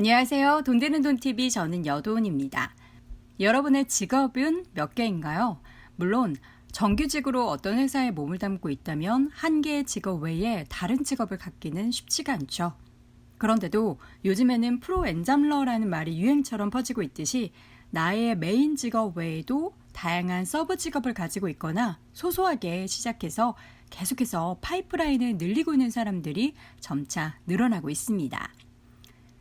안녕하세요. 돈 되는 돈 TV 저는 여돈입니다. 여러분의 직업은 몇 개인가요? 물론 정규직으로 어떤 회사에 몸을 담고 있다면 한 개의 직업 외에 다른 직업을 갖기는 쉽지가 않죠. 그런데도 요즘에는 프로 엔잡러라는 말이 유행처럼 퍼지고 있듯이 나의 메인 직업 외에도 다양한 서브 직업을 가지고 있거나 소소하게 시작해서 계속해서 파이프라인을 늘리고 있는 사람들이 점차 늘어나고 있습니다.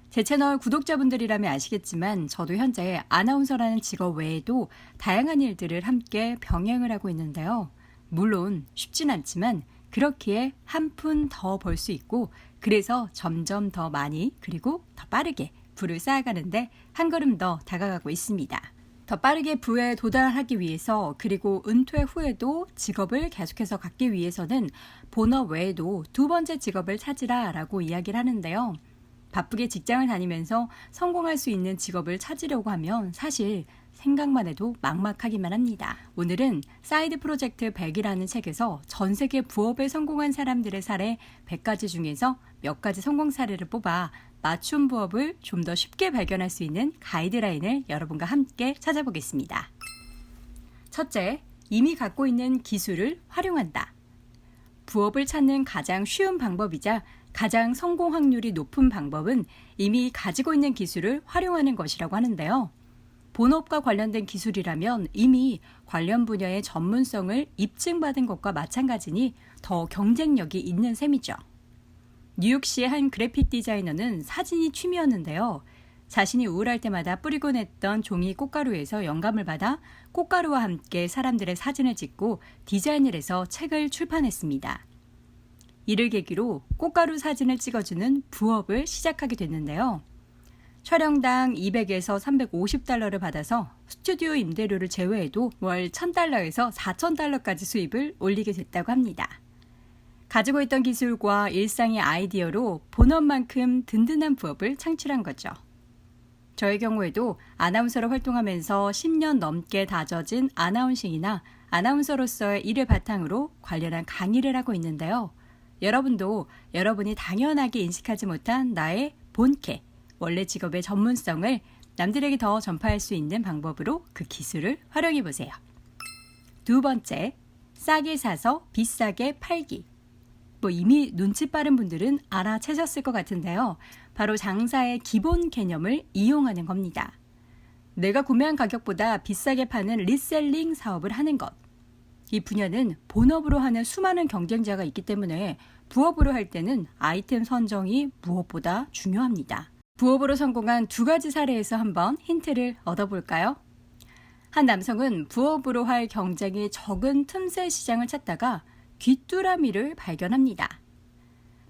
제 채널 구독자분들이라면 아시겠지만 저도 현재 아나운서라는 직업 외에도 다양한 일들을 함께 병행을 하고 있는데요. 물론 쉽진 않지만 그렇기에 한 푼 더 벌 수 있고 그래서 점점 더 많이 그리고 더 빠르게 부를 쌓아가는데 한 걸음 더 다가가고 있습니다. 더 빠르게 부에 도달하기 위해서 그리고 은퇴 후에도 직업을 계속해서 갖기 위해서는 본업 외에도 두 번째 직업을 찾으라 라고 이야기를 하는데요. 바쁘게 직장을 다니면서 성공할 수 있는 직업을 찾으려고 하면 사실 생각만 해도 막막하기만 합니다. 오늘은 사이드 프로젝트 100이라는 책에서 전 세계 부업에 성공한 사람들의 사례 100가지 중에서 몇 가지 성공 사례를 뽑아 맞춤 부업을 좀 더 쉽게 발견할 수 있는 가이드라인을 여러분과 함께 찾아보겠습니다. 첫째, 이미 갖고 있는 기술을 활용한다. 부업을 찾는 가장 쉬운 방법이자 가장 성공 확률이 높은 방법은 이미 가지고 있는 기술을 활용하는 것이라고 하는데요. 본업과 관련된 기술이라면 이미 관련 분야의 전문성을 입증받은 것과 마찬가지니 더 경쟁력이 있는 셈이죠. 뉴욕시의 한 그래픽 디자이너는 사진이 취미였는데요. 자신이 우울할 때마다 뿌리곤 했던 종이 꽃가루에서 영감을 받아 꽃가루와 함께 사람들의 사진을 찍고 디자인을 해서 책을 출판했습니다. 이를 계기로 꽃가루 사진을 찍어주는 부업을 시작하게 됐는데요. 촬영당 200에서 350달러를 받아서 스튜디오 임대료를 제외해도 월 1000달러에서 4000달러까지 수입을 올리게 됐다고 합니다. 가지고 있던 기술과 일상의 아이디어로 본업만큼 든든한 부업을 창출한 거죠. 저의 경우에도 아나운서로 활동하면서 10년 넘게 다져진 아나운싱이나 아나운서로서의 일을 바탕으로 관련한 강의를 하고 있는데요. 여러분도 여러분이 당연하게 인식하지 못한 나의 본캐, 원래 직업의 전문성을 남들에게 더 전파할 수 있는 방법으로 그 기술을 활용해 보세요. 두 번째, 싸게 사서 비싸게 팔기. 뭐 이미 눈치 빠른 분들은 알아채셨을 것 같은데요. 바로 장사의 기본 개념을 이용하는 겁니다. 내가 구매한 가격보다 비싸게 파는 리셀링 사업을 하는 것. 이 분야는 본업으로 하는 수많은 경쟁자가 있기 때문에 부업으로 할 때는 아이템 선정이 무엇보다 중요합니다. 부업으로 성공한 두 가지 사례에서 한번 힌트를 얻어볼까요? 한 남성은 부업으로 할 경쟁이 적은 틈새 시장을 찾다가 귀뚜라미를 발견합니다.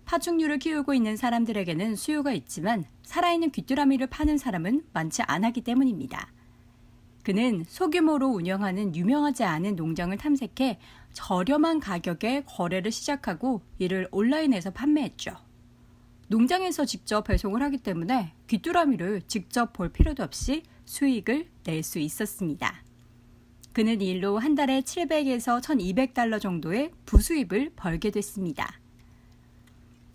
파충류를 키우고 있는 사람들에게는 수요가 있지만 살아있는 귀뚜라미를 파는 사람은 많지 않았기 때문입니다. 그는 소규모로 운영하는 유명하지 않은 농장을 탐색해 저렴한 가격에 거래를 시작하고 이를 온라인에서 판매했죠. 농장에서 직접 배송을 하기 때문에 귀뚜라미를 직접 볼 필요도 없이 수익을 낼 수 있었습니다. 그는 이 일로 한 달에 700에서 1200달러 정도의 부수입을 벌게 됐습니다.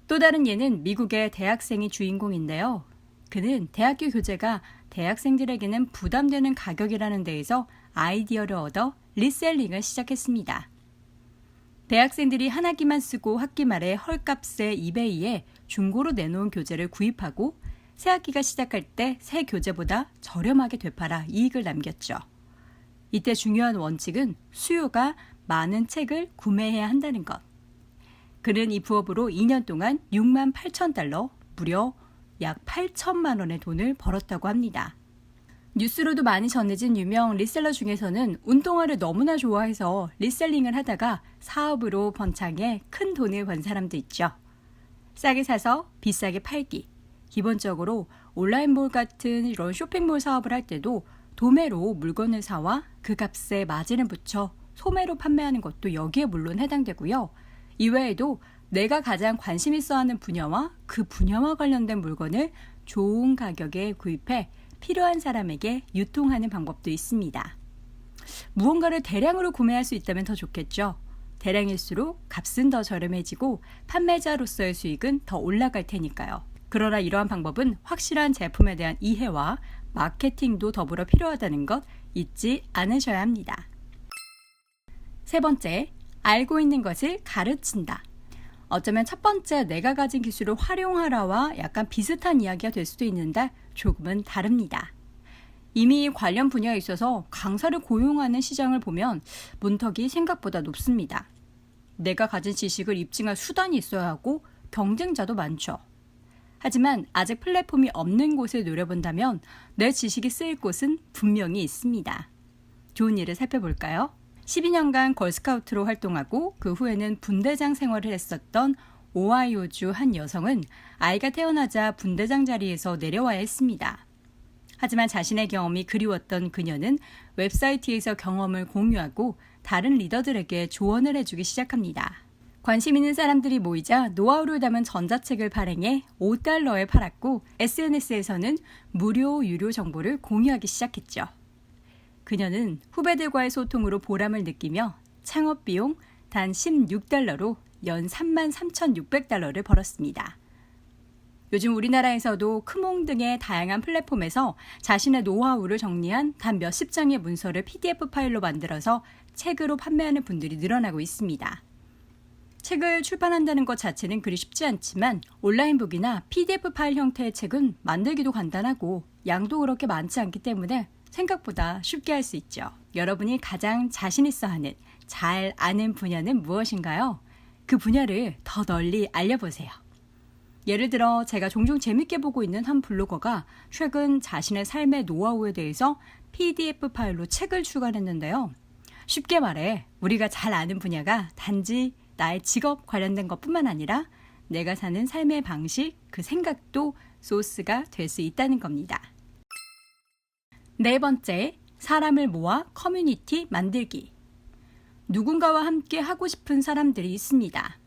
또 다른 예는 미국의 대학생이 주인공인데요. 그는 대학교 교재가 대학생들에게는 부담되는 가격이라는 데에서 아이디어를 얻어 리셀링을 시작했습니다. 대학생들이 한 학기만 쓰고 학기 말에 헐값에 이베이에 중고로 내놓은 교재를 구입하고 새 학기가 시작할 때 새 교재보다 저렴하게 되팔아 이익을 남겼죠. 이때 중요한 원칙은 수요가 많은 책을 구매해야 한다는 것. 그는 이 부업으로 2년 동안 6만 8천 달러, 무려 약 8천만 원의 돈을 벌었다고 합니다. 뉴스로도 많이 전해진 유명 리셀러 중에서는 운동화를 너무나 좋아해서 리셀링을 하다가 사업으로 번창해 큰 돈을 번 사람도 있죠. 싸게 사서 비싸게 팔기. 기본적으로 온라인몰 같은 이런 쇼핑몰 사업을 할 때도 도매로 물건을 사와 그 값에 마진을 붙여 소매로 판매하는 것도 여기에 물론 해당되고요. 이외에도 내가 가장 관심 있어 하는 분야와 그 분야와 관련된 물건을 좋은 가격에 구입해 필요한 사람에게 유통하는 방법도 있습니다. 무언가를 대량으로 구매할 수 있다면 더 좋겠죠. 대량일수록 값은 더 저렴해지고 판매자로서의 수익은 더 올라갈 테니까요. 그러나 이러한 방법은 확실한 제품에 대한 이해와 마케팅도 더불어 필요하다는 것 잊지 않으셔야 합니다. 세 번째, 알고 있는 것을 가르친다. 어쩌면 첫 번째 내가 가진 기술을 활용하라와 약간 비슷한 이야기가 될 수도 있는데 조금은 다릅니다. 이미 관련 분야에 있어서 강사를 고용하는 시장을 보면 문턱이 생각보다 높습니다. 내가 가진 지식을 입증할 수단이 있어야 하고 경쟁자도 많죠. 하지만 아직 플랫폼이 없는 곳을 노려본다면 내 지식이 쓰일 곳은 분명히 있습니다. 좋은 예를 살펴볼까요? 12년간 걸스카우트로 활동하고 그 후에는 분대장 생활을 했었던 오하이오주 한 여성은 아이가 태어나자 분대장 자리에서 내려와야 했습니다. 하지만 자신의 경험이 그리웠던 그녀는 웹사이트에서 경험을 공유하고 다른 리더들에게 조언을 해주기 시작합니다. 관심 있는 사람들이 모이자 노하우를 담은 전자책을 발행해 5달러에 팔았고 SNS에서는 무료 유료 정보를 공유하기 시작했죠. 그녀는 후배들과의 소통으로 보람을 느끼며 창업 비용 단 16달러로 연 33,600달러를 벌었습니다. 요즘 우리나라에서도 크몽 등의 다양한 플랫폼에서 자신의 노하우를 정리한 단 몇십 장의 문서를 PDF 파일로 만들어서 책으로 판매하는 분들이 늘어나고 있습니다. 책을 출판한다는 것 자체는 그리 쉽지 않지만 온라인북이나 PDF 파일 형태의 책은 만들기도 간단하고 양도 그렇게 많지 않기 때문에 생각보다 쉽게 할 수 있죠. 여러분이 가장 자신 있어 하는 잘 아는 분야는 무엇인가요? 그 분야를 더 널리 알려보세요. 예를 들어 제가 종종 재밌게 보고 있는 한 블로거가 최근 자신의 삶의 노하우에 대해서 PDF 파일로 책을 출간했는데요. 쉽게 말해 우리가 잘 아는 분야가 단지 나의 직업 관련된 것뿐만 아니라 내가 사는 삶의 방식, 그 생각도 소스가 될 수 있다는 겁니다. 네 번째, 사람을 모아 커뮤니티 만들기. 누군가와 함께 하고 싶은 사람들이 있습니다.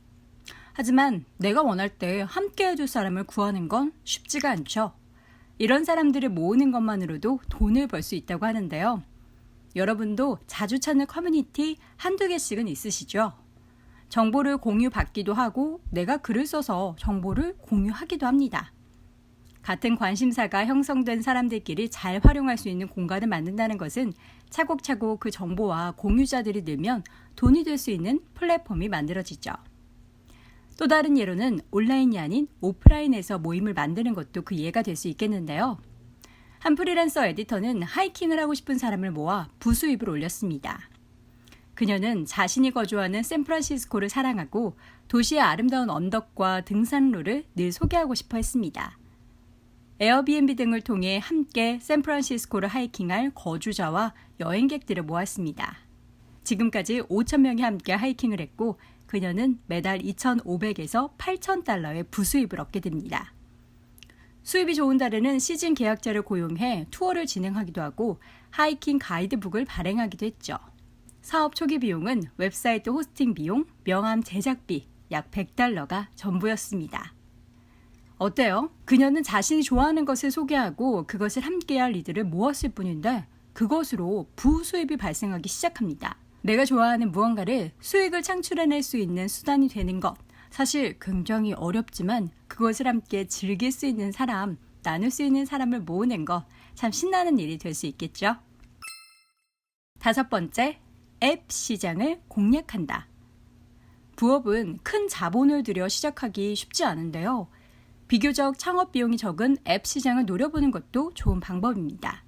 하지만 내가 원할 때 함께 해줄 사람을 구하는 건 쉽지가 않죠. 이런 사람들을 모으는 것만으로도 돈을 벌 수 있다고 하는데요. 여러분도 자주 찾는 커뮤니티 한두 개씩은 있으시죠? 정보를 공유받기도 하고 내가 글을 써서 정보를 공유하기도 합니다. 같은 관심사가 형성된 사람들끼리 잘 활용할 수 있는 공간을 만든다는 것은 차곡차곡 그 정보와 공유자들이 늘면 돈이 될 수 있는 플랫폼이 만들어지죠. 또 다른 예로는 온라인이 아닌 오프라인에서 모임을 만드는 것도 그 예가 될 수 있겠는데요. 한 프리랜서 에디터는 하이킹을 하고 싶은 사람을 모아 부수입을 올렸습니다. 그녀는 자신이 거주하는 샌프란시스코를 사랑하고 도시의 아름다운 언덕과 등산로를 늘 소개하고 싶어 했습니다. 에어비앤비 등을 통해 함께 샌프란시스코를 하이킹할 거주자와 여행객들을 모았습니다. 지금까지 5천 명이 함께 하이킹을 했고 그녀는 매달 2,500에서 8,000달러의 부수입을 얻게 됩니다. 수입이 좋은 달에는 시즌 계약자를 고용해 투어를 진행하기도 하고 하이킹 가이드북을 발행하기도 했죠. 사업 초기 비용은 웹사이트 호스팅 비용, 명함 제작비 약 100달러가 전부였습니다. 어때요? 그녀는 자신이 좋아하는 것을 소개하고 그것을 함께할 리들을 모았을 뿐인데 그것으로 부수입이 발생하기 시작합니다. 내가 좋아하는 무언가를 수익을 창출해낼 수 있는 수단이 되는 것. 사실 굉장히 어렵지만 그것을 함께 즐길 수 있는 사람, 나눌 수 있는 사람을 모으는 것 참 신나는 일이 될 수 있겠죠? 다섯 번째, 앱 시장을 공략한다. 부업은 큰 자본을 들여 시작하기 쉽지 않은데요. 비교적 창업 비용이 적은 앱 시장을 노려보는 것도 좋은 방법입니다.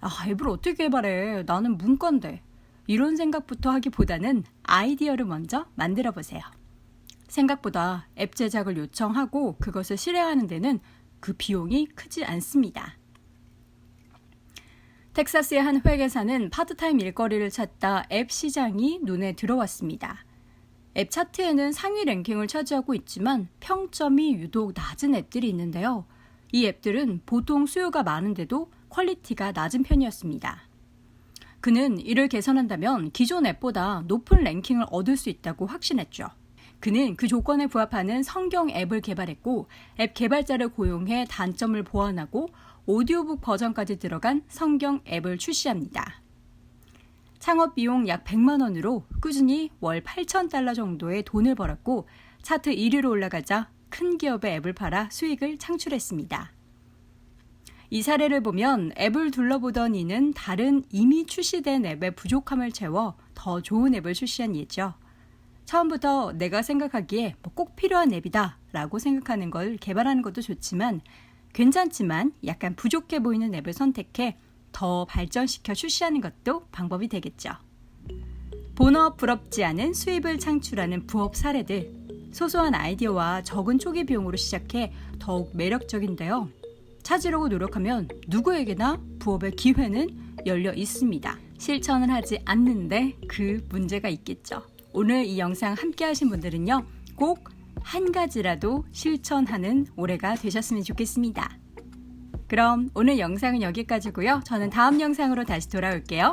아, 앱을 어떻게 개발해? 나는 문과인데. 이런 생각부터 하기보다는 아이디어를 먼저 만들어 보세요. 생각보다 앱 제작을 요청하고 그것을 실행하는 데는 그 비용이 크지 않습니다. 텍사스의 한 회계사는 파트타임 일거리를 찾다 앱 시장이 눈에 들어왔습니다. 앱 차트에는 상위 랭킹을 차지하고 있지만 평점이 유독 낮은 앱들이 있는데요. 이 앱들은 보통 수요가 많은데도 퀄리티가 낮은 편이었습니다. 그는 이를 개선한다면 기존 앱보다 높은 랭킹을 얻을 수 있다고 확신했죠. 그는 그 조건에 부합하는 성경 앱을 개발했고 앱 개발자를 고용해 단점을 보완하고 오디오북 버전까지 들어간 성경 앱을 출시합니다. 창업 비용 약 100만 원으로 꾸준히 월 8천 달러 정도의 돈을 벌었고 차트 1위로 올라가자 큰 기업의 앱을 팔아 수익을 창출했습니다. 이 사례를 보면 앱을 둘러보던 이는 다른 이미 출시된 앱의 부족함을 채워 더 좋은 앱을 출시한 예죠. 처음부터 내가 생각하기에 뭐꼭 필요한 앱이다 라고 생각하는 걸 개발하는 것도 좋지만 괜찮지만 약간 부족해 보이는 앱을 선택해 더 발전시켜 출시하는 것도 방법이 되겠죠. 본업 부럽지 않은 수입을 창출하는 부업 사례들. 소소한 아이디어와 적은 초기 비용으로 시작해 더욱 매력적인데요. 찾으려고 노력하면 누구에게나 부업의 기회는 열려 있습니다. 실천을 하지 않는데 그 문제가 있겠죠. 오늘 이 영상 함께 하신 분들은요. 꼭 한 가지라도 실천하는 올해가 되셨으면 좋겠습니다. 그럼 오늘 영상은 여기까지고요. 저는 다음 영상으로 다시 돌아올게요.